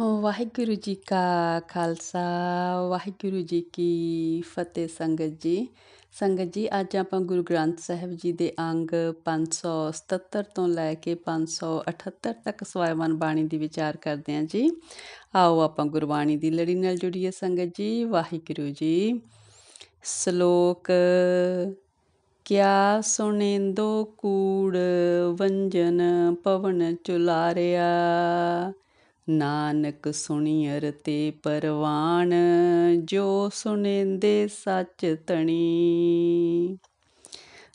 ਵਾਹਿਗੁਰੂ ਜੀ ਕਾ ਖਾਲਸਾ ਵਾਹਿਗੁਰੂ ਜੀ ਕੀ ਫਤਿਹ ਸੰਗਤ ਜੀ ਸੰਗਤ ਜੀ ਅੱਜ ਆਪਾਂ ਗੁਰੂ ਗ੍ਰੰਥ ਸਾਹਿਬ ਜੀ ਦੇ ਅੰਗ 577 ਤੋਂ ਲੈ ਕੇ 578 ਤੱਕ ਸਵਾਇਮਨ ਬਾਣੀ ਦੀ ਵਿਚਾਰ ਕਰਦੇ ਹਾਂ ਜੀ ਆਓ ਆਪਾਂ ਗੁਰਬਾਣੀ ਦੀ ਲੜੀ ਨਾਲ ਜੁੜੀਏ ਸੰਗਤ ਜੀ ਵਾਹਿਗੁਰੂ ਜੀ ਸ਼ਲੋਕ ਕਿਆ ਸੁਣੇਂਦੋ ਕੂੜ ਵੰਜਨ ਪਵਨ ਚੁਲਾਰਿਆ ਨਾਨਕ ਸੁਣੀਅਰ ਤੇ ਪਰਵਾਨ ਜੋ ਸੁਣੇਂਦੇ ਸੱਚ ਤਣੀ।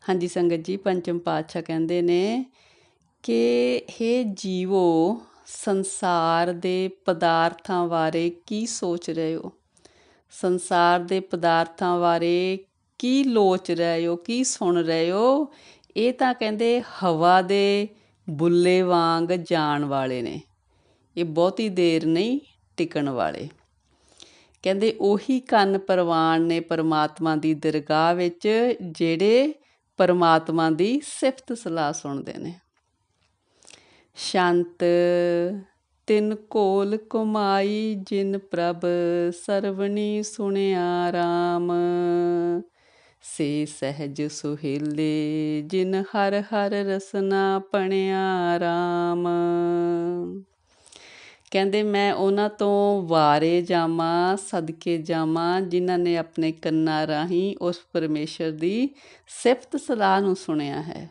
ਹਾਂਜੀ, ਸੰਗਤ ਜੀ, ਪੰਚਮ ਪਾਤਸ਼ਾਹ ਕਹਿੰਦੇ ਨੇ ਕਿ हे ਜੀਵੋ, ਸੰਸਾਰ ਦੇ ਪਦਾਰਥਾਂ ਬਾਰੇ ਕੀ ਸੋਚ ਰਹੇ ਹੋ? ਸੰਸਾਰ ਦੇ ਪਦਾਰਥਾਂ ਬਾਰੇ ਕੀ ਲੋਚ ਰਹੇ ਹੋ? ਕੀ ਸੁਣ ਰਹੇ ਹੋ? ਇਹ ਤਾਂ ਕਹਿੰਦੇ ਹਵਾ ਦੇ ਬੁੱਲੇ ਵਾਂਗ ਜਾਣ ਵਾਲੇ ਨੇ। ਇਹ ਬਹੁਤੀ ਦੇਰ ਨਹੀਂ ਟਿਕਣ ਵਾਲੇ। ਕਹਿੰਦੇ ਉਹੀ ਕੰਨ ਪਰਵਾਨ ਨੇ ਪਰਮਾਤਮਾ ਦੀ ਦਰਗਾਹ ਵਿੱਚ ਜਿਹੜੇ ਪਰਮਾਤਮਾ ਦੀ ਸਿਫਤ ਸਲਾਹ ਸੁਣਦੇ ਨੇ। ਸ਼ਾਂਤ ਤਿੰਨ ਕੋਲ ਕੁਮਾਈ ਜਿਨ ਪ੍ਰਭ ਸਰਵਣੀ ਸੁਣਿਆ ਰਾਮ। ਸੇ ਸਹਿਜ ਸੁਹੇਲੇ ਜਿਨ ਹਰ ਹਰ ਰਸਨਾ ਪਣਿਆ ਰਾਮ। ਕਹਿੰਦੇ, ਮੈਂ ਉਹਨਾਂ ਤੋਂ ਵਾਰੇ ਜਾਵਾਂ, ਸਦਕੇ ਜਾਵਾਂ, ਜਿਨ੍ਹਾਂ ਨੇ ਆਪਣੇ ਕੰਨਾਂ ਰਾਹੀਂ ਉਸ ਪਰਮੇਸ਼ਰ ਦੀ ਸਿਫਤ ਸਲਾਹ ਨੂੰ ਸੁਣਿਆ ਹੈ।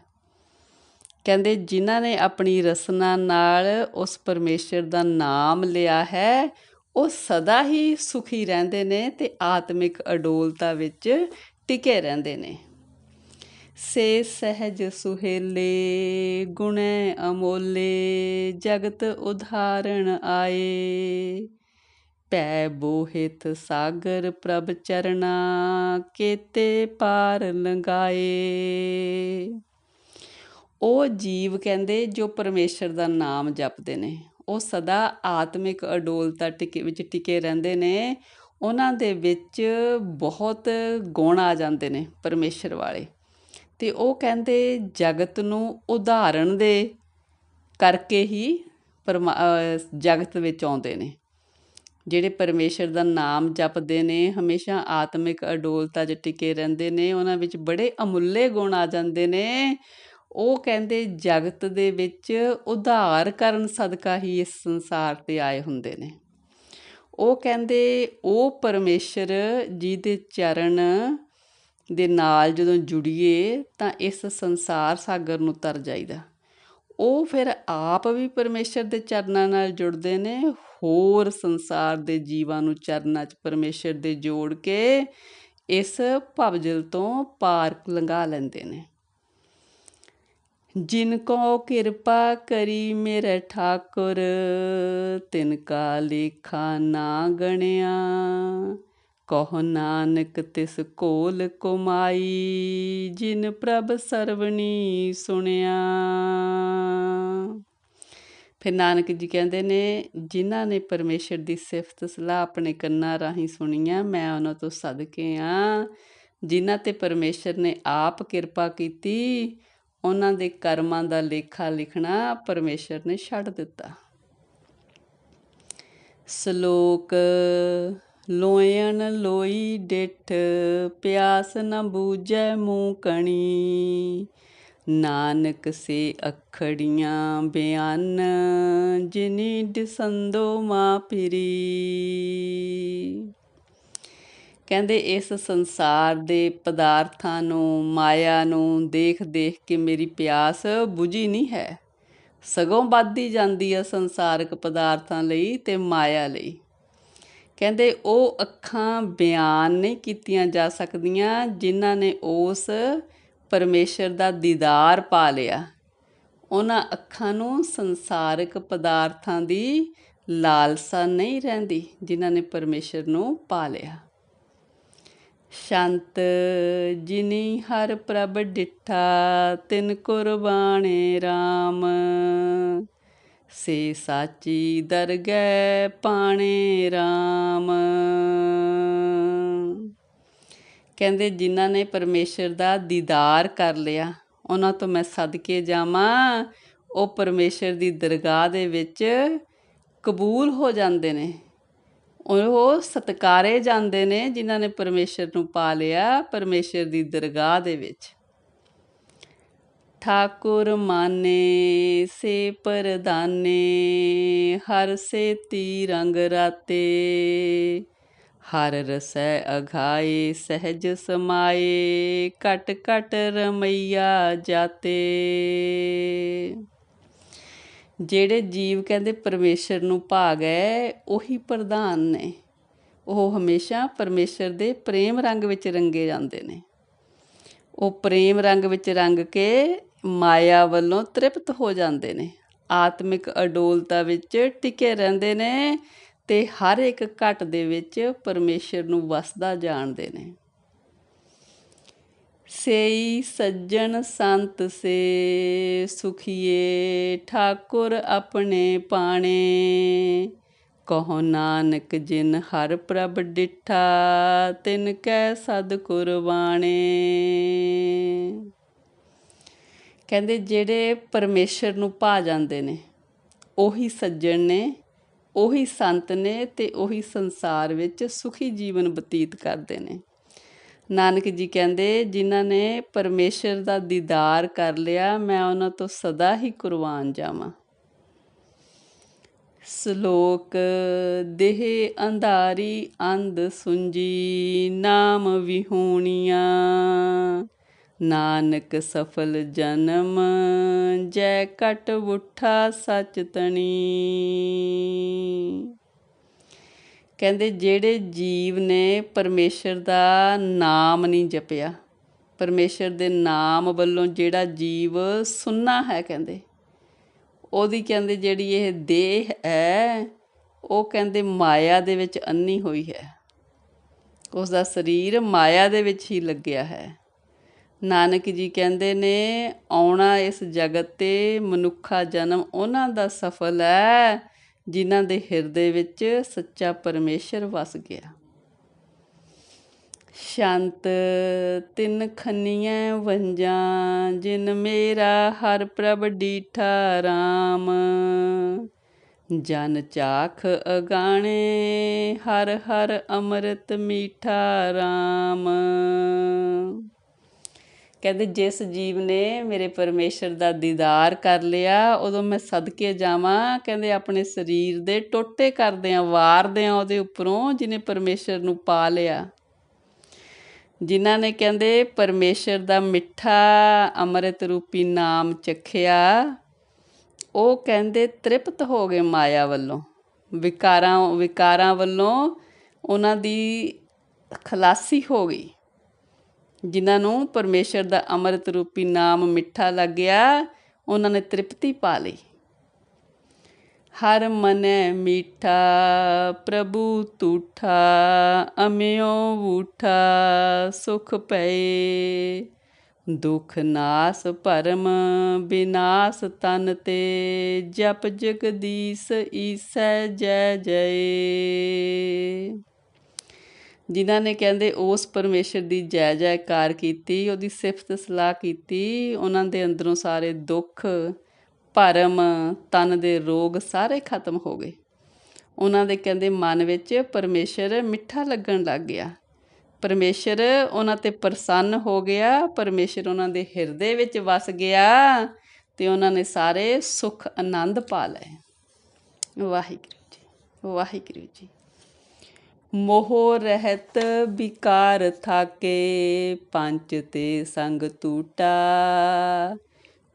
ਕਹਿੰਦੇ, ਜਿਨ੍ਹਾਂ ਨੇ ਆਪਣੀ ਰਸਨਾ ਨਾਲ ਉਸ ਪਰਮੇਸ਼ਰ ਦਾ ਨਾਮ ਲਿਆ ਹੈ, ਉਹ ਸਦਾ ਹੀ ਸੁਖੀ ਰਹਿੰਦੇ ਨੇ ਤੇ ਆਤਮਿਕ ਅਡੋਲਤਾ ਵਿੱਚ ਟਿਕੇ ਰਹਿੰਦੇ ਨੇ। ਸੇ ਸਹਿਜ ਸੁਹੇਲੇ, ਗੁਣੇ ਅਮੋਲੇ, ਜਗਤ ਉਧਾਰਣ ਆਏ। ਪੈ ਬੋਹਿਤ ਸਾਗਰ ਪ੍ਰਭ ਚਰਣਾ, ਕੇਤੇ ਪਾਰ ਲੰਗਾਏ ਉਹ ਜੀਵ ਕਹਿੰਦੇ ਜੋ ਪਰਮੇਸ਼ਰ ਦਾ ਨਾਮ ਜਪਦੇ ਨੇ। ਉਹ ਸਦਾ ਆਤਮਿਕ ਅਡੋਲਤਾ ਟਿਕੇ, ਵਿੱਚ ਟਿਕੇ ਰਹਿੰਦੇ ਨੇ। ਉਹਨਾਂ ਦੇ ਵਿੱਚ ਬਹੁਤ ਗੁਣ ਆ ਜਾਂਦੇ ਨੇ ਪਰਮੇਸ਼ਰ ਵਾਲੇ। ਅਤੇ ਉਹ ਕਹਿੰਦੇ ਜਗਤ ਨੂੰ ਉਦਾਹਰਣ ਦੇ ਕਰਕੇ ਹੀ ਪਰਮਾ ਜਗਤ ਵਿੱਚ ਆਉਂਦੇ ਨੇ। ਜਿਹੜੇ ਪਰਮੇਸ਼ਰ ਦਾ ਨਾਮ ਜਪਦੇ ਨੇ, ਹਮੇਸ਼ਾ ਆਤਮਿਕ ਅਡੋਲਤਾ 'ਚ ਟਿਕੇ ਰਹਿੰਦੇ ਨੇ, ਉਹਨਾਂ ਵਿੱਚ ਬੜੇ ਅਮੁੱਲੇ ਗੁਣ ਆ ਜਾਂਦੇ ਨੇ। ਉਹ ਕਹਿੰਦੇ ਜਗਤ ਦੇ ਵਿੱਚ ਉਧਾਰ ਕਰਨ ਸਦਕਾ ਹੀ ਇਸ ਸੰਸਾਰ ਤੇ ਆਏ ਹੁੰਦੇ ਨੇ। ਉਹ ਕਹਿੰਦੇ ਉਹ ਪਰਮੇਸ਼ਰ ਜਿਹਦੇ ਚਰਨ ਦੇ ਨਾਲ ਜਦੋਂ ਜੁੜੀਏ ਤਾਂ ਇਸ ਸੰਸਾਰ ਸਾਗਰ ਨੂੰ ਤਰ ਜਾਈਦਾ। ਉਹ ਫਿਰ ਆਪ ਵੀ ਪਰਮੇਸ਼ਰ ਦੇ ਚਰਨਾਂ ਨਾਲ ਜੁੜਦੇ ਨੇ, ਹੋਰ ਸੰਸਾਰ ਦੇ ਜੀਵਾਂ ਨੂੰ ਚਰਨਾਂ 'ਚ ਪਰਮੇਸ਼ਰ ਦੇ ਜੋੜ ਕੇ ਇਸ ਭਵਜਲ ਤੋਂ ਪਾਰ ਲੰਘਾ ਲੈਂਦੇ ਨੇ। ਜਿਨ ਕੋ ਕਿਰਪਾ ਕਰੀ ਮੇਰੇ ਠਾਕੁਰ, ਤਿਨ ਕਾ ਲੇਖਾ ਨਾ ਗਣਿਆ। ਕਹ ਨਾਨਕ ਤਿਸ ਕੋਲ ਕਮਾਈ, ਜਿਨ ਪ੍ਰਭ ਸਰਵਣੀ ਸੁਣਿਆ। ਫਿਰ ਨਾਨਕ ਜੀ ਕਹਿੰਦੇ ਨੇ, ਜਿਨ੍ਹਾਂ ਨੇ ਪਰਮੇਸ਼ਰ ਦੀ ਸਿਫਤ ਸਲਾਹ ਆਪਣੇ ਕੰਨਾਂ ਰਾਹੀਂ ਸੁਣੀਆਂ, ਮੈਂ ਉਹਨਾਂ ਤੋਂ ਸਦਕੇ ਆ। ਜਿਨ੍ਹਾਂ ਤੇ ਪਰਮੇਸ਼ਰ ਨੇ ਆਪ ਕਿਰਪਾ ਕੀਤੀ, ਉਹਨਾਂ ਦੇ ਕਰਮਾਂ ਦਾ ਲੇਖਾ ਲਿਖਣਾ ਪਰਮੇਸ਼ਰ ਨੇ ਛੱਡ ਦਿੱਤਾ। ਸ਼ਲੋਕ ਲੋਇਣ ਲੋਈ ਡਿਠ, ਪਿਆਸ ਨ ਬੂਝੈ ਮੂੰ ਕਣੀ। ਨਾਨਕ ਸੇ ਅਖੜੀਆਂ ਬਿਆਨ, ਜਿਨੀ ਦਿਸੰਦੋ ਮਾ ਪਿਰੀ। ਕਹਿੰਦੇ ਇਸ ਸੰਸਾਰ ਦੇ ਪਦਾਰਥਾਂ ਨੂੰ, ਮਾਇਆ ਨੂੰ ਦੇਖ ਦੇਖ ਕੇ ਮੇਰੀ ਪਿਆਸ 부ਝੀ ਨਹੀਂ ਹੈ। ਸਗੋਂ ਵੱਧਦੀ ਜਾਂਦੀ ਹੈ ਸੰਸਾਰਿਕ ਪਦਾਰਥਾਂ ਲਈ ਤੇ ਮਾਇਆ ਲਈ। ਕਹਿੰਦੇ ਉਹ ਅੱਖਾਂ ਬਿਆਨ ਨਹੀਂ ਕੀਤੀਆਂ ਜਾ ਸਕਦੀਆਂ ਜਿਨ੍ਹਾਂ ਨੇ ਉਸ ਪਰਮੇਸ਼ਰ ਦਾ ਦੀਦਾਰ ਪਾ ਲਿਆ। ਉਹਨਾਂ ਅੱਖਾਂ ਨੂੰ ਸੰਸਾਰਿਕ ਪਦਾਰਥਾਂ ਦੀ ਲਾਲਸਾ ਨਹੀਂ ਰਹਿੰਦੀ ਜਿਨ੍ਹਾਂ ਨੇ ਪਰਮੇਸ਼ਰ ਨੂੰ ਪਾ ਲਿਆ। ਸ਼ੰਤ ਜਿਨੀ ਹਰ ਪ੍ਰਭ ਡਿਠਾ ਤਿਨ ਕੁਰਬਾਨੇ RAM ਸੇ ਸਾਚੀ ਦਰਗਹਿ ਪਾਣੇ RAM ਕਹਿੰਦੇ ਜਿਨ੍ਹਾਂ ਨੇ ਪਰਮੇਸ਼ਰ ਦਾ ਦੀਦਾਰ ਕਰ ਲਿਆ, ਉਹਨਾਂ ਤੋਂ ਮੈਂ ਸਦਕੇ ਜਾਵਾਂ। ਉਹ ਪਰਮੇਸ਼ਰ ਦੀ ਦਰਗਾਹ ਦੇ ਵਿੱਚ ਕਬੂਲ ਹੋ ਜਾਂਦੇ ਨੇ। ਉਹ ਸਤਕਾਰੇ ਜਾਂਦੇ ਨੇ ਜਿਨ੍ਹਾਂ ਨੇ ਪਰਮੇਸ਼ਰ ਨੂੰ ਪਾ ਲਿਆ, ਪਰਮੇਸ਼ਰ ਦੀ ਦਰਗਾਹ ਦੇ ਵਿੱਚ। ਠਾਕੁਰ ਮਾਨੇ, ਸੇ ਪਰਦਾਨੇ, ਹਰ ਸੇ ਤੀ ਰੰਗ ਰਾਤੇ। ਹਰ ਰਸੈ ਅਘਾਏ ਸਹਿਜ ਸਮਾਏ ਕਟ ਕਟ ਰਮਈਆ ਜਾਤੇ। ਜਿਹੜੇ ਜੀਵ ਕਹਿੰਦੇ ਪਰਮੇਸ਼ਰ ਨੂੰ ਭਾਗ ਹੈ ਉਹੀ ਪ੍ਰਧਾਨ ਨੇ। ਉਹ ਹਮੇਸ਼ਾ ਪਰਮੇਸ਼ਰ ਦੇ ਪ੍ਰੇਮ ਰੰਗ ਵਿੱਚ ਰੰਗੇ ਜਾਂਦੇ ਨੇ। ਉਹ ਪ੍ਰੇਮ ਰੰਗ ਵਿੱਚ ਰੰਗ ਕੇ ਮਾਇਆ ਵੱਲੋਂ ਤ੍ਰਿਪਤ ਹੋ ਜਾਂਦੇ ਨੇ। ਆਤਮਿਕ ਅਡੋਲਤਾ ਵਿੱਚ ਟਿਕੇ ਰਹਿੰਦੇ ਨੇ ਤੇ ਹਰ ਇੱਕ ਘਟ ਦੇ ਵਿੱਚ ਪਰਮੇਸ਼ਰ ਨੂੰ ਵਸਦਾ ਜਾਣਦੇ ਨੇ। ਸੇਈ ਸੱਜਣ ਸੰਤ ਸੇ ਸੁਖੀਏ, ਠਾਕੁਰ ਆਪਣੇ ਪਾਣੇ। ਕਹੋ ਨਾਨਕ ਜਿਨ ਹਰ ਪ੍ਰਭ ਡਿਠਾ, ਤਿਨ ਕੈ ਸਦ ਕੁਰਬਾਣੇ। ਕਹਿੰਦੇ ਜਿਹੜੇ ਪਰਮੇਸ਼ਰ ਨੂੰ ਪਾ ਜਾਂਦੇ ਨੇ, ਉਹੀ ਸੱਜਣ ਨੇ, ਉਹੀ ਸੰਤ ਨੇ ਤੇ ਉਹੀ ਸੰਸਾਰ ਵਿੱਚ ਸੁਖੀ ਜੀਵਨ ਬਤੀਤ ਕਰਦੇ ਨੇ। ਨਾਨਕ ਜੀ ਕਹਿੰਦੇ, ਜਿਨ੍ਹਾਂ ਨੇ ਪਰਮੇਸ਼ਰ ਦਾ ਦੀਦਾਰ ਕਰ ਲਿਆ, ਮੈਂ ਉਹਨਾਂ ਤੋਂ ਸਦਾ ਹੀ ਕੁਰਬਾਨ ਜਾਵਾਂ। ਸ਼ਲੋਕ, ਦੇਹ ਅੰਧਾਰੀ ਅੰਧ ਸੁੰਜੀ, ਨਾਮ ਵਿਹੂਣੀਆਂ। ਨਾਨਕ ਸਫਲ ਜਨਮ, ਜੈ ਕਟ ਉਠਾ ਸਚ ਤਣੀ। ਕਹਿੰਦੇ ਜਿਹੜੇ ਜੀਵ ਨੇ ਪਰਮੇਸ਼ਰ ਦਾ ਨਾਮ ਨਹੀਂ ਜਪਿਆ, ਪਰਮੇਸ਼ਰ ਦੇ ਨਾਮ ਵੱਲੋਂ ਜਿਹੜਾ ਜੀਵ ਸੁੰਨਾ ਹੈ ਕਹਿੰਦੇ, ਉਹਦੀ ਕਹਿੰਦੇ ਜਿਹੜੀ ਇਹ ਦੇਹ ਹੈ, ਉਹ ਕਹਿੰਦੇ ਮਾਇਆ ਦੇ ਵਿੱਚ ਅੰਨੀ ਹੋਈ ਹੈ। ਉਸ ਦਾ ਸਰੀਰ ਮਾਇਆ ਦੇ ਵਿੱਚ ਹੀ ਲੱਗਿਆ ਹੈ। ਨਾਨਕ ਜੀ ਕਹਿੰਦੇ ਨੇ, ਆਉਣਾ ਇਸ ਜਗਤ ਤੇ ਮਨੁੱਖਾ ਜਨਮ ਉਹਨਾਂ ਦਾ ਸਫਲ ਹੈ ਜਿਨ੍ਹਾਂ ਦੇ ਹਿਰਦੇ ਵਿੱਚ ਸੱਚਾ ਪਰਮੇਸ਼ਰ ਵਸ ਗਿਆ। ਸ਼ਾਂਤ ਤਿੰਨ ਖੰਨੀਆਂ ਵੰਜਾਂ, ਜਿਨ ਮੇਰਾ ਹਰ ਪ੍ਰਭ ਡੀਠਾ RAM ਜਨ ਚਾਖ ਅਗਾਣੇ, ਹਰ ਹਰ ਅੰਮ੍ਰਿਤ ਮੀਠਾ RAM ਕਹਿੰਦੇ ਜਿਸ ਜੀਵ ਨੇ ਮੇਰੇ ਪਰਮੇਸ਼ਰ ਦਾ ਦੀਦਾਰ ਕਰ ਲਿਆ, ਉਦੋਂ ਮੈਂ ਸਦਕੇ ਜਾਵਾਂ। ਕਹਿੰਦੇ ਆਪਣੇ ਸਰੀਰ ਦੇ ਟੋਟੇ ਕਰਦੇ ਆ ਵਾਰਦੇ ਆ ਉਹਦੇ ਉੱਪਰੋਂ ਜਿਨੇ ਪਰਮੇਸ਼ਰ ਨੂੰ ਪਾ ਲਿਆ। ਜਿਨ੍ਹਾਂ ਨੇ ਕਹਿੰਦੇ ਪਰਮੇਸ਼ਰ ਦਾ ਮਿੱਠਾ ਅੰਮ੍ਰਿਤ ਰੂਪੀ ਨਾਮ ਚਖਿਆ, ਉਹ ਕਹਿੰਦੇ ਤ੍ਰਿਪਤ ਹੋ ਗਏ ਮਾਇਆ ਵੱਲੋਂ। ਵਿਕਾਰਾਂ ਵਿਕਾਰਾਂ ਵੱਲੋਂ ਉਹਨਾਂ ਦੀ ਖਲਾਸੀ ਹੋ ਗਈ। ਜਿਨ੍ਹਾਂ ਨੂੰ ਪਰਮੇਸ਼ਰ ਦਾ ਅੰਮ੍ਰਿਤ ਰੂਪੀ ਨਾਮ ਮਿੱਠਾ ਲੱਗਿਆ, ਉਹਨਾਂ ਨੇ ਤ੍ਰਿਪਤੀ ਪਾ ਲਈ। ਹਰ ਮਨੈ ਮੀਠਾ, ਪ੍ਰਭੂ ਤੂਠਾ, ਅਮਿਓ ਊਠਾ, ਸੁਖ ਪਏ। ਦੁਖ ਨਾਸ ਪਰਮ ਬਿਨਾਸ ਤਨ ਤੇ, ਜਪ ਜਗਦੀਸ਼ ਈਸੈ ਜੈ ਜੈ। ਜਿਨ੍ਹਾਂ ਨੇ ਕਹਿੰਦੇ ਉਸ ਪਰਮੇਸ਼ਰ ਦੀ ਜੈ ਜੈਕਾਰ ਕੀਤੀ, ਉਹਦੀ ਸਿਫਤ ਸਲਾਹ ਕੀਤੀ, ਉਹਨਾਂ ਦੇ ਅੰਦਰੋਂ ਸਾਰੇ ਦੁੱਖ, ਭਰਮ, ਤਨ ਦੇ ਰੋਗ ਸਾਰੇ ਖਤਮ ਹੋ ਗਏ। ਉਹਨਾਂ ਦੇ ਕਹਿੰਦੇ ਮਨ ਵਿੱਚ ਪਰਮੇਸ਼ਰ ਮਿੱਠਾ ਲੱਗਣ ਲੱਗ ਗਿਆ। ਪਰਮੇਸ਼ਰ ਉਹਨਾਂ ਤੇ ਪ੍ਰਸੰਨ ਹੋ ਗਿਆ, ਪਰਮੇਸ਼ਰ ਉਹਨਾਂ ਦੇ ਹਿਰਦੇ ਵਿੱਚ ਵਸ ਗਿਆ ਤੇ ਉਹਨਾਂ ਨੇ ਸਾਰੇ ਸੁਖ ਆਨੰਦ ਪਾ ਲਏ। ਵਾਹਿਗੁਰੂ ਜੀ ਵਾਹਿਗੁਰੂ ਜੀ। ਮੋਹ ਰਹਿਤ ਵਿਕਾਰ ਥਾਕੇ ਪੰਚ ਤੇ ਸੰਗ ਟੂਟਾ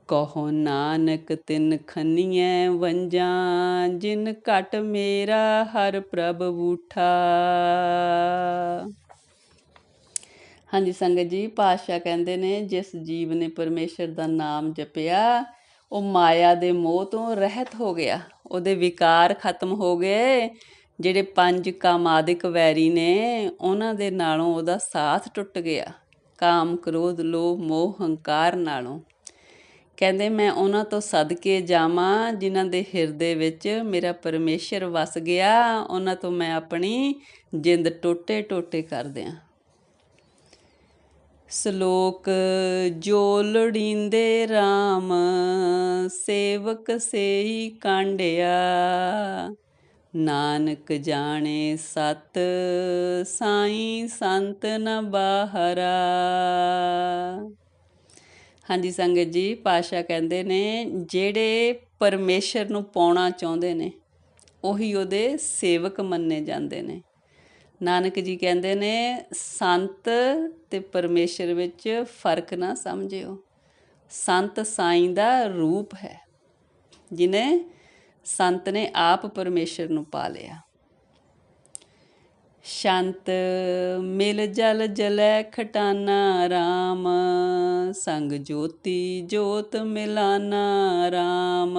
ਕਹੋ ਨਾਨਕ, ਤਿਨ ਖੰਨੀਐ ਵੰਜਾਂ, ਜਿਨ ਘਟ ਮੇਰਾ, ਹਰ ਪ੍ਰਭ ਉਠਾ ਹਾਂਜੀ, ਸੰਗਤ ਜੀ ਪਾਸ਼ਾ ਕਹਿੰਦੇ ਨੇ, ਜਿਸ ਜੀਵ ਨੇ ਪਰਮੇਸ਼ਰ ਦਾ ਨਾਮ ਜਪਿਆ, ਉਹ ਮਾਇਆ ਦੇ ਮੋਹ ਤੋਂ ਰਹਿਤ ਹੋ ਗਿਆ। ਉਹਦੇ ਵਿਕਾਰ ਖਤਮ ਹੋ ਗਏ। ਜਿਹੜੇ ਪੰਜ ਕਾਮਾਦਿਕ ਵੈਰੀ ਨੇ, ਉਹਨਾਂ ਦੇ ਨਾਲੋਂ ਉਹਦਾ ਸਾਥ ਟੁੱਟ ਗਿਆ। ਕਾਮ, ਕ੍ਰੋਧ, ਲੋਭ, ਮੋਹ, ਹੰਕਾਰ ਨਾਲੋਂ। ਕਹਿੰਦੇ, ਮੈਂ ਉਹਨਾਂ ਤੋਂ ਸਦਕੇ ਜਾਵਾਂ ਜਿਨ੍ਹਾਂ ਦੇ ਹਿਰਦੇ ਵਿੱਚ ਮੇਰਾ ਪਰਮੇਸ਼ਰ ਵਸ ਗਿਆ। ਉਹਨਾਂ ਤੋਂ ਮੈਂ ਆਪਣੀ ਜਿੰਦ ਟੋਟੇ ਟੋਟੇ ਕਰ ਦਿਆਂ। ਸ਼ਲੋਕ, ਜੋ ਲੋੜੀਂਦੇ RAM ਸੇਵਕ ਸੇਈ ਕਾਂਡਿਆ। ਨਾਨਕ ਜਾਣੇ ਸਤ, ਸਾਈ ਸੰਤ ਨ ਬਾਹਰਾ। ਹਾਂਜੀ ਸੰਗਤ ਜੀ ਪਾਸ਼ਾ ਕਹਿੰਦੇ ਨੇ, ਜਿਹੜੇ ਪਰਮੇਸ਼ਰ ਨੂੰ ਪਾਉਣਾ ਚਾਹੁੰਦੇ ਨੇ, ਉਹੀ ਉਹਦੇ ਸੇਵਕ ਮੰਨੇ ਜਾਂਦੇ ਨੇ। ਨਾਨਕ ਜੀ ਕਹਿੰਦੇ ਨੇ, ਸੰਤ ਤੇ ਪਰਮੇਸ਼ਰ ਵਿੱਚ ਫ਼ਰਕ ਨਾ ਸਮਝਿਓ। ਸੰਤ ਸਾਈਂ ਦਾ ਰੂਪ ਹੈ ਜਿਨੇ ਸੰਤ ਨੇ ਆਪ ਪਰਮੇਸ਼ਰ ਨੂੰ ਪਾ ਲਿਆ। ਸ਼ਾਂਤ ਮਿਲ ਜਲ ਜਲੈ ਖਟਾਨਾ RAM ਸੰਗ ਜੋਤੀ ਜੋਤ ਮਿਲਾਨਾ RAM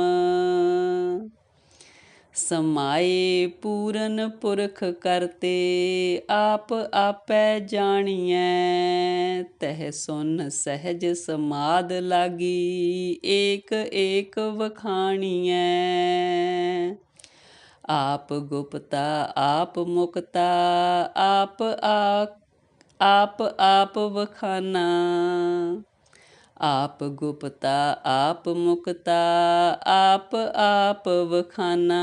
ਸਮਾਏ ਪੂਰਨ ਪੁਰਖ ਕਰਤੇ, ਆਪ ਆਪੈ ਜਾਣੀਐ। ਤਹ ਸੁਨ ਸਹਿਜ ਸਮਾਦ ਲਾਗੀ, ਏਕ ਏਕ ਵਖਾਣੀਐ। ਆਪ ਗੁਪਤਾ, ਆਪ ਮੁਕਤਾ, ਆਪ ਆਪ ਆਪ ਵਖਾਨਾ। ਆਪ ਗੁਪਤਾ, ਆਪ ਮੁਕਤਾ, ਆਪ ਆਪ ਵਖਾਨਾ।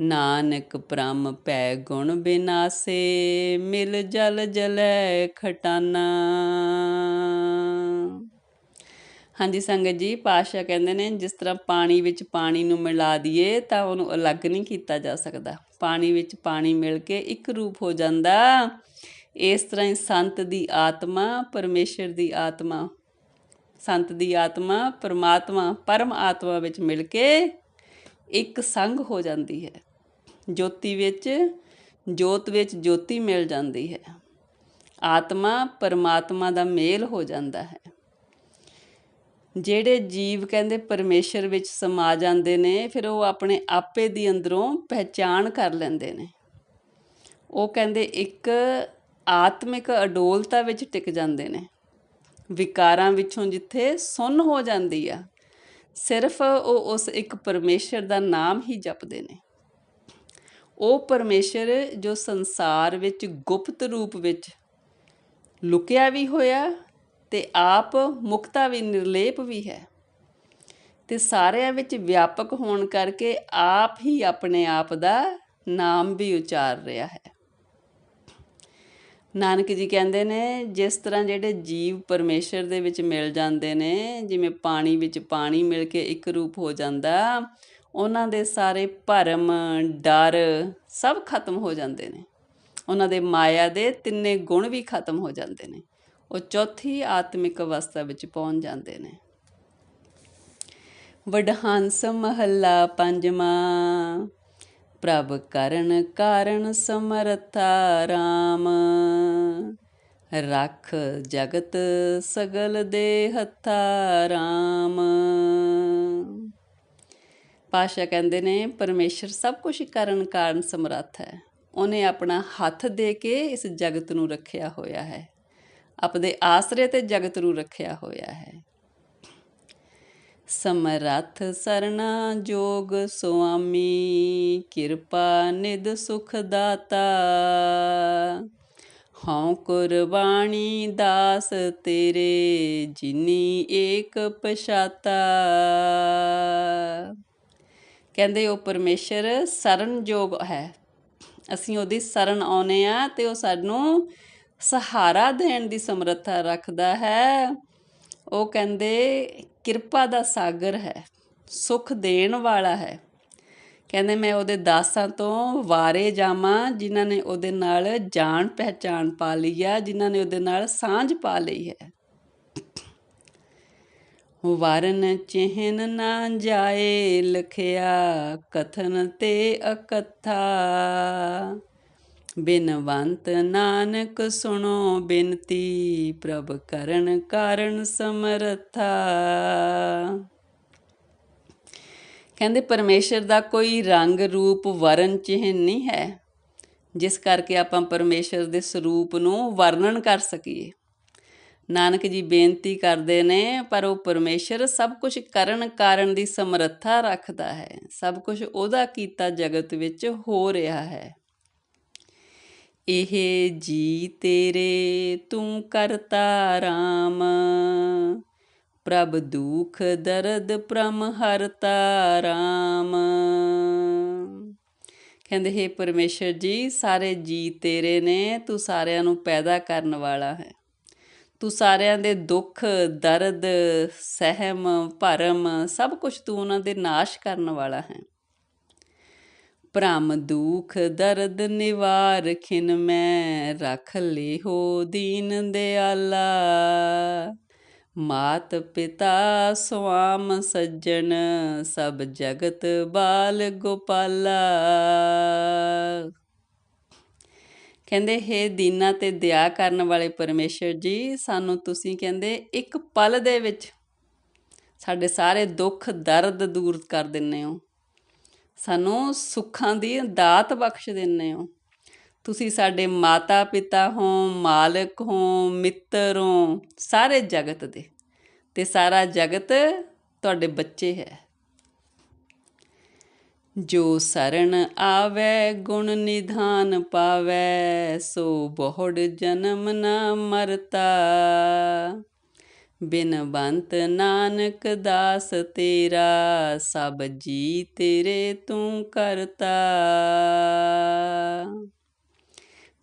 ਨਾਨਕ ਪ੍ਰਮ ਪੈ ਗੁਣ ਬਿਨਾਸੇ, ਮਿਲ ਜਲ ਜਲੈ ਖਟਾਨਾ। ਹਾਂਜੀ ਸੰਗਤ ਜੀ ਪਾਸ਼ਾ ਕਹਿੰਦੇ ਨੇ, ਜਿਸ ਤਰ੍ਹਾਂ ਪਾਣੀ ਵਿੱਚ ਪਾਣੀ ਨੂੰ ਮਿਲਾ ਦਈਏ, ਤਾਂ ਉਹਨੂੰ ਅਲੱਗ ਨਹੀਂ ਕੀਤਾ ਜਾ ਸਕਦਾ। ਪਾਣੀ ਵਿੱਚ ਪਾਣੀ ਮਿਲ ਕੇ ਇੱਕ ਰੂਪ ਹੋ ਜਾਂਦਾ। ਇਸ ਤਰ੍ਹਾਂ ਹੀ ਸੰਤ ਦੀ ਆਤਮਾ, ਪਰਮੇਸ਼ਰ ਦੀ ਆਤਮਾ। ਸੰਤ ਦੀ ਆਤਮਾ, ਪਰਮਾਤਮਾ, ਪਰਮ ਆਤਮਾ ਵਿੱਚ ਮਿਲ ਕੇ ਇੱਕ ਸੰਗ ਹੋ ਜਾਂਦੀ ਹੈ। ਜੋਤੀ ਵਿੱਚ, ਜੋਤ ਵਿੱਚ ਜੋਤੀ ਮਿਲ ਜਾਂਦੀ ਹੈ। ਆਤਮਾ, ਪਰਮਾਤਮਾ ਦਾ ਮੇਲ ਹੋ ਜਾਂਦਾ ਹੈ। ਜਿਹੜੇ ਜੀਵ ਕਹਿੰਦੇ ਪਰਮੇਸ਼ਰ ਵਿੱਚ ਸਮਾ ਜਾਂਦੇ ਨੇ, ਫਿਰ ਉਹ ਆਪਣੇ ਆਪੇ ਦੀ ਅੰਦਰੋਂ ਪਹਿਚਾਣ ਕਰ ਲੈਂਦੇ ਨੇ। ਉਹ ਕਹਿੰਦੇ ਇੱਕ ਆਤਮਿਕ ਅਡੋਲਤਾ ਵਿੱਚ ਟਿਕ ਜਾਂਦੇ ਨੇ। ਵਿਕਾਰਾਂ ਵਿੱਚੋਂ ਜਿੱਥੇ ਸੁੰਨ ਹੋ ਜਾਂਦੀ ਆ, ਸਿਰਫ ਉਹ ਉਸ ਇੱਕ ਪਰਮੇਸ਼ਰ ਦਾ ਨਾਮ ਹੀ ਜਪਦੇ ਨੇ। ਉਹ ਪਰਮੇਸ਼ਰ ਜੋ ਸੰਸਾਰ ਵਿੱਚ ਗੁਪਤ ਰੂਪ ਵਿੱਚ ਲੁਕਿਆ ਵੀ ਹੋਇਆ ਤੇ ਆਪ ਮੁਕਤਾ ਵੀ, ਨਿਰਲੇਪ ਵੀ ਹੈ। ਤੇ ਸਾਰਿਆਂ ਵਿੱਚ ਵਿਆਪਕ ਹੋਣ ਕਰਕੇ ਆਪ ਹੀ ਆਪਣੇ ਆਪ ਦਾ ਨਾਮ ਵੀ ਉਚਾਰ ਰਿਹਾ ਹੈ। ਨਾਨਕ ਜੀ ਕਹਿੰਦੇ ਨੇ, ਜਿਸ ਤਰ੍ਹਾਂ ਜਿਹੜੇ ਜੀਵ ਪਰਮੇਸ਼ਰ ਦੇ ਵਿੱਚ ਮਿਲ ਜਾਂਦੇ ਨੇ, ਜਿਵੇਂ ਪਾਣੀ ਵਿੱਚ ਪਾਣੀ ਮਿਲ ਕੇ ਇੱਕ ਰੂਪ ਹੋ ਜਾਂਦਾ, ਉਹਨਾਂ ਦੇ ਸਾਰੇ ਭਰਮ, ਡਰ ਸਭ ਖਤਮ ਹੋ ਜਾਂਦੇ ਨੇ। ਉਹਨਾਂ ਦੇ ਮਾਇਆ ਦੇ ਤਿੰਨੇ ਗੁਣ ਵੀ ਖਤਮ ਹੋ ਜਾਂਦੇ ਨੇ। ਉਹ ਚੌਥੀ ਆਤਮਿਕ ਅਵਸਥਾ ਵਿੱਚ ਪਹੁੰਚ ਜਾਂਦੇ ਨੇ। ਵਡਹੰਸ ਮਹੱਲਾ ਪੰਜਵਾਂ। ਪ੍ਰਭ ਕਰਨ ਕਾਰਨ ਸਮਰਥਾ RAM ਰਖ ਜਗਤ ਸਗਲ ਦੇ ਹੱਥਾ RAM ਪਾਸ਼ਾ ਕਹਿੰਦੇ ਨੇ, ਪਰਮੇਸ਼ਰ ਸਭ ਕੁਝ ਕਰਨ ਕਾਰਨ ਸਮਰੱਥ ਹੈ। ਉਹਨੇ ਆਪਣਾ ਹੱਥ ਦੇ ਕੇ ਇਸ ਜਗਤ ਨੂੰ ਰੱਖਿਆ ਹੋਇਆ ਹੈ। ਆਪਦੇ ਆਸਰੇ ਤੇ ਜਗਤ ਨੂੰ ਰੱਖਿਆ ਹੋਇਆ ਹੈ। ਸਮਰੱਥ ਸਰਣਾ ਜੋਗ ਸੁਆਮੀ, ਕਿਰਪਾ ਨਿਦ ਸੁਖ ਦਾਤਾ। ਹਉ ਕੁਰਬਾਨੀ ਦਾਸ ਤੇਰੇ, ਜਿਨੀ ਏਕ ਪਛਾਤਾ। ਕਹਿੰਦੇ ਉਹ ਪਰਮੇਸ਼ਰ ਸਰਨਯੋਗ ਹੈ। ਅਸੀਂ ਉਹਦੀ ਸਰਨ ਆਉਨੇ ਆ ਤੇ ਉਹ ਸਾਨੂੰ ਸਹਾਰਾ ਦੇਣ ਦੀ ਸਮਰੱਥਾ ਰੱਖਦਾ ਹੈ। ਉਹ ਕਹਿੰਦੇ, ਕਿਰਪਾ ਦਾ ਸਾਗਰ ਹੈ, ਸੁਖ ਦੇਣ ਵਾਲਾ ਹੈ। ਕਹਿੰਦੇ, ਮੈਂ ਉਹਦੇ ਦਾਸਾਂ ਤੋਂ ਵਾਰੇ ਜਾਵਾਂ, ਜਿਨ੍ਹਾਂ ਨੇ ਉਹਦੇ ਨਾਲ ਜਾਣ ਪਹਿਚਾਣ ਪਾ ਲਈ ਆ, ਜਿਨ੍ਹਾਂ ਨੇ ਉਹਦੇ ਨਾਲ ਸਾਂਝ ਪਾ ਲਈ ਹੈ। ਵਾਰਨ ਚਿਹਨ ਨਾ ਜਾਏ, ਲਖਿਆ ਕਥਨ ਤੇ ਅਕਥਾ। ਬਿਨਵੰਤ ਨਾਨਕ ਸੁਣੋ ਬਿਨਤੀ, ਪ੍ਰਭ ਕਰਨ ਕਾਰਨ ਸਮਰਥਾ। ਕਹਿੰਦੇ ਪਰਮੇਸ਼ਰ ਦਾ ਕੋਈ ਰੰਗ ਰੂਪ ਵਰਨ ਚਿਹਨ ਨਹੀਂ ਹੈ, ਜਿਸ ਕਰਕੇ ਆਪਾਂ ਪਰਮੇਸ਼ਰ ਦੇ ਸਰੂਪ ਨੂੰ ਵਰਣਨ ਕਰ ਸਕੀਏ। ਨਾਨਕ ਜੀ ਬੇਨਤੀ ਕਰਦੇ ਨੇ, ਪਰ ਉਹ ਪਰਮੇਸ਼ਰ ਸਭ ਕੁਝ ਕਰਨ ਕਾਰਨ ਦੀ ਸਮਰੱਥਾ ਰੱਖਦਾ ਹੈ। ਸਭ ਕੁਝ ਉਹਦਾ ਕੀਤਾ ਜਗਤ ਵਿੱਚ ਹੋ ਰਿਹਾ ਹੈ। ਇਹ ਜੀ ਤੇਰੇ, ਤੂੰ ਕਰਤਾ ਰਾਮ। ਪ੍ਰਭ ਦੁਖ ਦਰਦ ਪ੍ਰਮ ਹਰਤਾ ਰਾਮ। ਕਹਿੰਦੇ, ਹੇ ਪਰਮੇਸ਼ਰ ਜੀ, ਸਾਰੇ ਜੀ ਤੇਰੇ ਨੇ, ਤੂੰ ਸਾਰਿਆਂ ਨੂੰ ਪੈਦਾ ਕਰਨ ਵਾਲਾ ਹੈ। ਤੂੰ ਸਾਰਿਆਂ ਦੇ ਦੁੱਖ, ਦਰਦ, ਸਹਿਮ, ਭਰਮ, ਸਭ ਕੁਝ ਤੂੰ ਉਹਨਾਂ ਦੇ ਨਾਸ਼ ਕਰਨ ਵਾਲਾ ਹੈ। ਭ੍ਰਮ, ਦੁਖ, ਦਰਦ ਨਿਵਾਰ ਖਿਨ ਮੈਂ ਰੱਖ ਲਈ ਦੀਨ ਦਿਆਲਾ। ਮਾਤ ਪਿਤਾ ਸੁਆਮ ਸੱਜਣ, ਸਭ ਜਗਤ ਬਾਲ ਗੋਪਾਲਾ। ਕਹਿੰਦੇ, ਹੈ ਦੀਨਾ ਤੇ ਦਇਆ ਕਰਨ ਵਾਲੇ ਪਰਮੇਸ਼ਰ ਜੀ, ਸਾਨੂੰ ਤੁਸੀਂ ਕਹਿੰਦੇ ਇੱਕ ਪਲ ਦੇ ਵਿੱਚ ਸਾਡੇ ਸਾਰੇ ਦੁੱਖ, ਦਰਦ ਦੂਰ ਕਰ ਦਿੰਨੇ ਹੋ। ਸਾਨੂੰ ਸੁੱਖਾਂ ਦੀ ਦਾਤ ਬਖਸ਼ ਦਿੰਨੇ ਹੋ। ਤੁਸੀਂ ਸਾਡੇ ਮਾਤਾ ਪਿਤਾ ਹੋ, ਮਾਲਕ ਹੋ, ਮਿੱਤਰ ਹੋ, ਸਾਰੇ ਜਗਤ ਦੇ। ਤੇ ਸਾਰਾ ਜਗਤ ਤੁਹਾਡੇ ਬੱਚੇ ਹੈ। ਜੋ ਸਰਣ ਆਵੇ, ਗੁਣ ਨਿਧਾਨ ਪਾਵੇ, ਸੋ ਬਹੁੜ ਜਨਮ ਨਾ ਮਰਤਾ। ਬਿਨ ਬੰਤ ਨਾਨਕ ਦਾਸ ਤੇਰਾ, ਸਭ ਜੀ ਤੇਰੇ ਤੂੰ ਕਰਤਾ।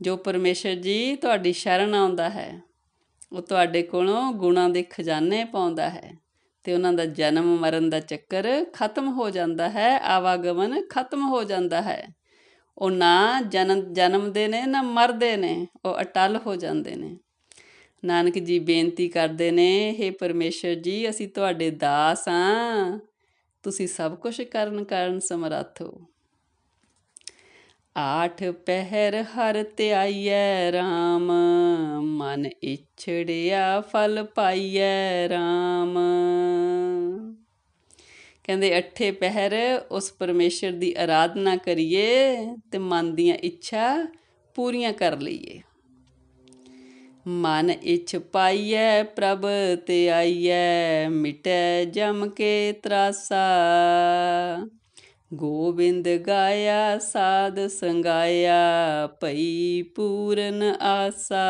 ਜੋ ਪਰਮੇਸ਼ਰ ਜੀ ਤੁਹਾਡੀ ਸ਼ਰਨ ਆਉਂਦਾ ਹੈ, ਉਹ ਤੁਹਾਡੇ ਕੋਲੋਂ ਗੁਣਾਂ ਦੇ ਖਜ਼ਾਨੇ ਪਾਉਂਦਾ ਹੈ ਤੇ ਉਹਨਾਂ ਦਾ ਜਨਮ ਮਰਨ ਦਾ ਚੱਕਰ ਖਤਮ ਹੋ ਜਾਂਦਾ ਹੈ, ਆਵਾਗਮਨ ਖਤਮ ਹੋ ਜਾਂਦਾ ਹੈ। ਉਹ ਨਾ ਜਨਮ ਜਨਮਦੇ ਨੇ, ਨਾ ਮਰਦੇ ਨੇ, ਉਹ ਅਟਲ ਹੋ ਜਾਂਦੇ ਨੇ। ਨਾਨਕ ਜੀ ਬੇਨਤੀ ਕਰਦੇ ਨੇ हे ਪਰਮੇਸ਼ਰ ਜੀ, ਅਸੀਂ ਤੁਹਾਡੇ ਦਾਸ ਹਾਂ ਤੁਸੀਂ ਸਭ ਕੁਝ ਕਰਨ ਕਾਰਨ ਸਮਰੱਥ ਹੋ। ਆਠ ਪਹਿਰ ਹਰ ਧਿਆਈਐ RAM ਮਨ ਇਛੜਿਆ ਫਲ ਪਾਈਐ RAM ਕਹਿੰਦੇ ਅੱਠੇ ਪਹਿਰ ਉਸ ਪਰਮੇਸ਼ਰ ਦੀ ਆਰਾਧਨਾ ਕਰੀਏ ਤੇ ਮਨ ਦੀਆਂ ਇੱਛਾ ਪੂਰੀਆਂ ਕਰ ਲਈਏ। ਮਨ ਇਛ ਪਾਈਐ, ਪ੍ਰਭ ਤੇ ਆਈਐ, ਮਿਟੈ ਜਮ ਕੇ ਤਰਾਸਾ। ਗੋਬਿੰਦ ਗਾਇਆ, ਸਾਧ ਸੰਗਾਇਆ, ਭਈ ਪੂਰਨ ਆਸਾ।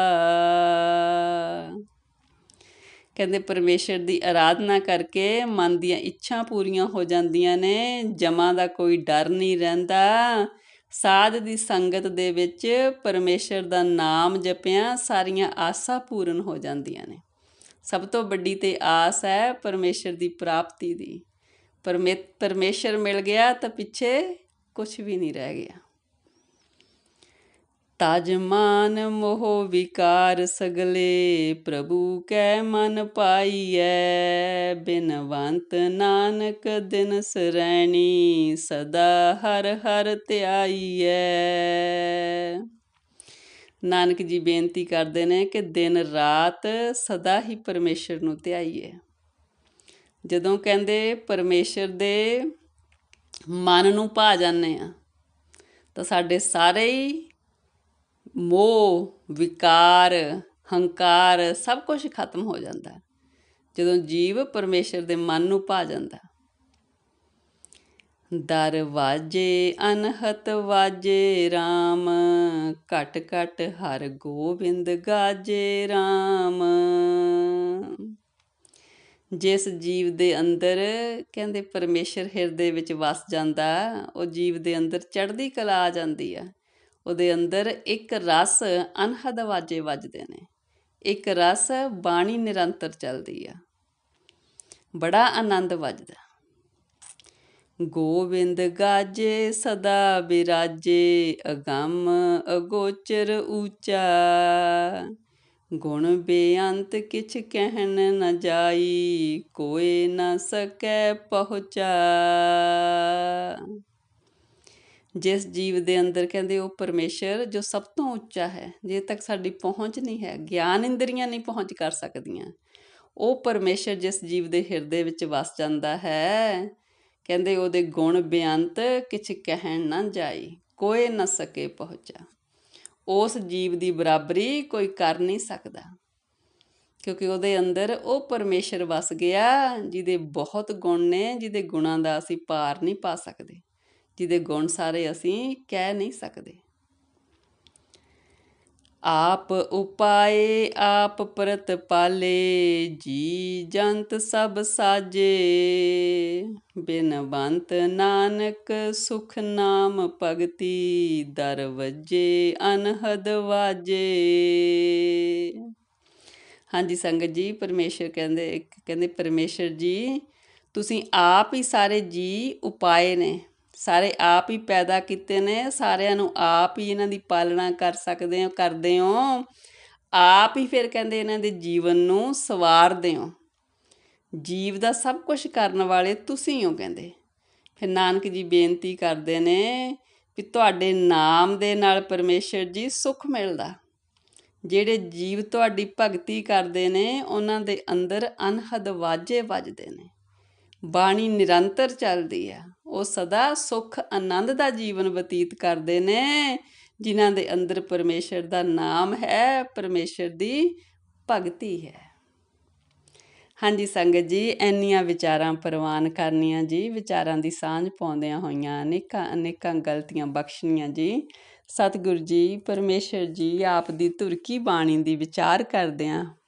ਕਹਿੰਦੇ ਪਰਮੇਸ਼ਰ ਦੀ ਆਰਾਧਨਾ ਕਰਕੇ ਮਨ ਦੀਆਂ ਇੱਛਾਂ ਪੂਰੀਆਂ ਹੋ ਜਾਂਦੀਆਂ ਨੇ, ਜਮਾਂ ਦਾ ਕੋਈ ਡਰ ਨਹੀਂ ਰਹਿੰਦਾ। ਸਾਧ ਦੀ ਸੰਗਤ ਦੇ ਵਿੱਚ ਪਰਮੇਸ਼ਰ ਦਾ ਨਾਮ ਜਪਿਆ ਸਾਰੀਆਂ ਆਸਾਂ ਪੂਰਨ ਹੋ ਜਾਂਦੀਆਂ ਨੇ। ਸਭ ਤੋਂ ਵੱਡੀ ਤੇ ਆਸ ਹੈ ਪਰਮੇਸ਼ਰ ਦੀ ਪ੍ਰਾਪਤੀ ਦੀ। ਪਰਮੇ, ਪਰਮੇਸ਼ਰ ਮਿਲ ਗਿਆ ਤਾਂ ਪਿੱਛੇ ਕੁਝ ਵੀ ਨਹੀਂ ਰਹਿ ਗਿਆ। ਤਾਜਮਾਨ ਮੋਹ ਵਿਕਾਰ ਸਗਲੇ, ਪ੍ਰਭੂ ਕੈ ਮਨ ਪਾਈਐ। ਬਿਨਵੰਤ ਨਾਨਕ ਦਿਨ ਸਰੈਣੀ, ਸਦਾ ਹਰ ਹਰ ਧਿਆਈਐ। ਨਾਨਕ ਜੀ ਬੇਨਤੀ ਕਰਦੇ ਨੇ ਕਿ ਦਿਨ ਰਾਤ ਸਦਾ ਹੀ ਪਰਮੇਸ਼ਰ ਨੂੰ ਧਿਆਈਏ ਜਦੋਂ ਕਹਿੰਦੇ ਪਰਮੇਸ਼ਰ ਦੇ ਮਨ ਨੂੰ ਭਾ ਜਾਂਦੇ ਆ, ਤਾਂ ਸਾਡੇ ਸਾਰੇ ਹੀ ਮੋਹ, ਵਿਕਾਰ, ਹੰਕਾਰ ਸਭ ਕੁਝ ਖਤਮ ਹੋ ਜਾਂਦਾ ਜਦੋਂ ਜੀਵ ਪਰਮੇਸ਼ਰ ਦੇ ਮਨ ਨੂੰ ਪਾ ਜਾਂਦਾ ਦਰਵਾਜੇ ਅਨਹਤ ਵਾਜੇ RAM ਘਟ ਘਟ ਹਰ ਗੋਬਿੰਦ ਗਾਜੇ RAM ਜਿਸ ਜੀਵ ਦੇ ਅੰਦਰ ਕਹਿੰਦੇ ਪਰਮੇਸ਼ਰ ਹਿਰਦੇ ਵਿੱਚ ਵਸ ਜਾਂਦਾ ਉਹ ਜੀਵ ਦੇ ਅੰਦਰ ਚੜ੍ਹਦੀ ਕਲਾ ਆ ਜਾਂਦੀ ਆ ਉਹਦੇ ਅੰਦਰ ਇੱਕ ਰਸ ਅਨਹਦ ਵਾਜੇ ਵੱਜਦੇ ਨੇ। ਇੱਕ ਰਸ ਬਾਣੀ ਨਿਰੰਤਰ ਚੱਲਦੀ ਆ। ਬੜਾ ਆਨੰਦ ਵੱਜਦਾ। ਗੋਬਿੰਦ ਗਾਜੇ ਸਦਾ ਬਿਰਾਜੇ, ਅਗੰਮ ਅਗੋਚਰ ਊਚਾ। ਗੁਣ ਬੇਅੰਤ ਕਿਛ ਕਹਿਣ ਨ ਜਾਈ, ਕੋਏ ਨ ਸਕੈ ਪਹੁੰਚਾ। ਜਿਸ ਜੀਵ ਦੇ ਅੰਦਰ ਕਹਿੰਦੇ ਉਹ ਪਰਮੇਸ਼ਰ ਜੋ ਸਭ ਤੋਂ ਉੱਚਾ ਹੈ, ਜੇ ਤੱਕ ਸਾਡੀ ਪਹੁੰਚ ਨਹੀਂ ਹੈ, ਗਿਆਨ ਇੰਦਰੀਆਂ ਨਹੀਂ ਪਹੁੰਚ ਕਰ ਸਕਦੀਆਂ। ਉਹ ਪਰਮੇਸ਼ਰ ਜਿਸ ਜੀਵ ਦੇ ਹਿਰਦੇ ਵਿੱਚ ਵਸ ਜਾਂਦਾ ਹੈ, ਕਹਿੰਦੇ ਉਹਦੇ ਗੁਣ ਬੇਅੰਤ ਕਿਛ ਕਹਿਣ ਨਾ ਜਾਈ, ਕੋਈ ਨਾ ਸਕੇ ਪਹੁੰਚਾ। ਉਸ ਜੀਵ ਦੀ ਬਰਾਬਰੀ ਕੋਈ ਕਰ ਨਹੀਂ ਸਕਦਾ, ਕਿਉਂਕਿ ਉਹਦੇ ਅੰਦਰ ਉਹ ਪਰਮੇਸ਼ਰ ਵਸ ਗਿਆ, ਜਿਹਦੇ ਬਹੁਤ ਗੁਣ ਨੇ, ਜਿਹਦੇ ਗੁਣਾਂ ਦਾ ਅਸੀਂ ਪਾਰ ਨਹੀਂ ਪਾ ਸਕਦੇ। ਜਿਹਦੇ ਗੁਣ ਸਾਰੇ ਅਸੀਂ ਕਹਿ ਨਹੀਂ ਸਕਦੇ। ਆਪ ਉਪਾਏ, ਆਪ ਪ੍ਰਤ ਪਾਲੇ, ਜੀ ਜੰਤ ਸਭ ਸਾਜੇ। ਬਿਨਵੰਤ ਨਾਨਕ ਸੁਖ ਨਾਮ ਭਗਤੀ ਦਰਵਜੇ ਅਨਹਦ ਵਾਜੇ। ਹਾਂਜੀ ਸੰਗਤ ਜੀ, ਪਰਮੇਸ਼ਰ ਕਹਿੰਦੇ ਕਹਿੰਦੇ ਪਰਮੇਸ਼ਰ ਜੀ, ਤੁਸੀਂ ਆਪ ਹੀ ਸਾਰੇ ਜੀ ਉਪਾਏ ਨੇ। ਸਾਰੇ ਆਪ ਹੀ ਪੈਦਾ ਕੀਤੇ ਨੇ, ਸਾਰਿਆਂ ਨੂੰ ਆਪ ਹੀ ਇਹਨਾਂ ਦੀ ਪਾਲਣਾ ਕਰ ਸਕਦੇ ਹੋ, ਕਰਦੇ ਹੋ। ਆਪ ਹੀ ਫਿਰ ਕਹਿੰਦੇ ਇਹਨਾਂ ਦੇ ਜੀਵਨ ਨੂੰ ਸਵਾਰਦੇ ਹੋ ਜੀਵ ਦਾ ਸਭ ਕੁਝ ਕਰਨ ਵਾਲੇ ਤੁਸੀਂ ਹੋ ਕਹਿੰਦੇ। ਫਿਰ ਨਾਨਕ ਜੀ ਬੇਨਤੀ ਕਰਦੇ ਨੇ ਵੀ ਤੁਹਾਡੇ ਨਾਮ ਦੇ ਨਾਲ ਪਰਮੇਸ਼ਰ ਜੀ ਸੁੱਖ ਮਿਲਦਾ। ਜਿਹੜੇ ਜੀਵ ਤੁਹਾਡੀ ਭਗਤੀ ਕਰਦੇ ਨੇ, ਉਹਨਾਂ ਦੇ ਅੰਦਰ ਅਨਹਦ ਵਾਜੇ ਵੱਜਦੇ ਨੇ। ਬਾਣੀ ਨਿਰੰਤਰ ਚੱਲਦੀ ਆ। ਉਹ ਸਦਾ ਸੁਖ ਆਨੰਦ ਦਾ ਜੀਵਨ ਬਤੀਤ ਕਰਦੇ ਨੇ, ਜਿਨ੍ਹਾਂ ਦੇ ਅੰਦਰ ਪਰਮੇਸ਼ਰ ਦਾ ਨਾਮ ਹੈ, ਪਰਮੇਸ਼ਰ ਦੀ ਭਗਤੀ ਹੈ। ਹਾਂਜੀ ਸੰਗਤ ਜੀ, ਇੰਨੀਆਂ ਵਿਚਾਰਾਂ ਪ੍ਰਵਾਨ ਕਰਨੀਆਂ ਜੀ, ਵਿਚਾਰਾਂ ਦੀ ਸਾਂਝ ਪਾਉਂਦਿਆਂ ਹੋਈਆਂ ਅਨੇਕਾਂ ਅਨੇਕਾਂ ਗਲਤੀਆਂ ਬਖਸ਼ਣੀਆਂ ਜੀ। ਸਤਿਗੁਰੂ ਜੀ, ਪਰਮੇਸ਼ਰ ਜੀ, ਆਪ ਦੀ ਤੁਰਕੀ ਬਾਣੀ ਦੀ ਵਿਚਾਰ ਕਰਦਿਆਂ